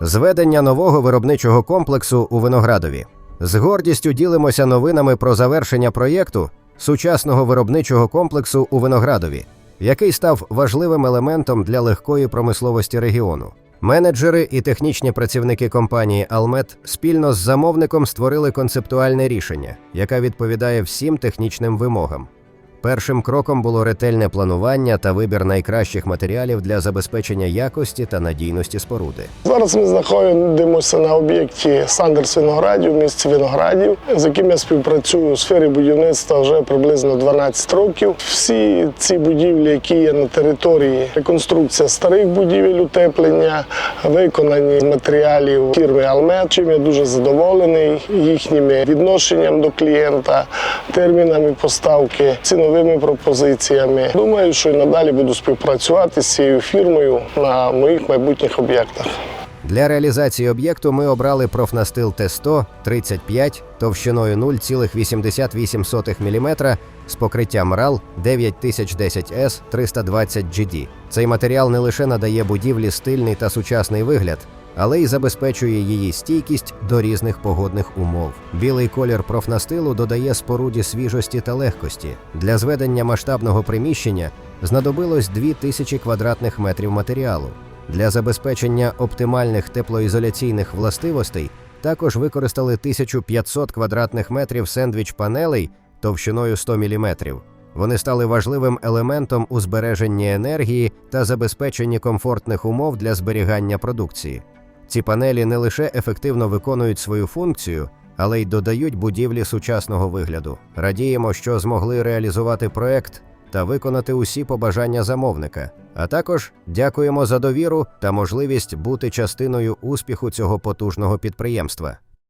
Зведення нового виробничого комплексу у Виноградові. З гордістю ділимося новинами про завершення проєкту сучасного виробничого комплексу у Виноградові, який став важливим елементом для легкої промисловості регіону. Менеджери і технічні працівники компанії Алмет спільно з замовником створили концептуальне рішення, яке відповідає всім технічним вимогам. Першим кроком було ретельне планування та вибір найкращих матеріалів для забезпечення якості та надійності споруди. Зараз ми знаходимося на об'єкті Сандерс Виноградів, місті Виноградів, з яким я співпрацюю у сфері будівництва вже приблизно 12 років. Всі ці будівлі, які є на території, реконструкція старих будівель утеплення, виконані з матеріалів фірми Алмет, чим я дуже задоволений їхнім відношенням до клієнта, термінами поставки, ціновими пропозиціями. Думаю, що і надалі буду співпрацювати з цією фірмою на моїх майбутніх об'єктах. Для реалізації об'єкту ми обрали профнастил Т100 35 товщиною 0,88 мм з покриттям RAL 9010S 320 GD. Цей матеріал не лише надає будівлі стильний та сучасний вигляд, але й забезпечує її стійкість до різних погодних умов. Білий колір профнастилу додає споруді свіжості та легкості. Для зведення масштабного приміщення знадобилось 2000 квадратних метрів матеріалу. Для забезпечення оптимальних теплоізоляційних властивостей також використали 1500 квадратних метрів сендвіч-панелей товщиною 100 мм. Вони стали важливим елементом у збереженні енергії та забезпеченні комфортних умов для зберігання продукції. Ці панелі не лише ефективно виконують свою функцію, але й додають будівлі сучасного вигляду. Радіємо, що змогли реалізувати проект та виконати усі побажання замовника. А також дякуємо за довіру та можливість бути частиною успіху цього потужного підприємства.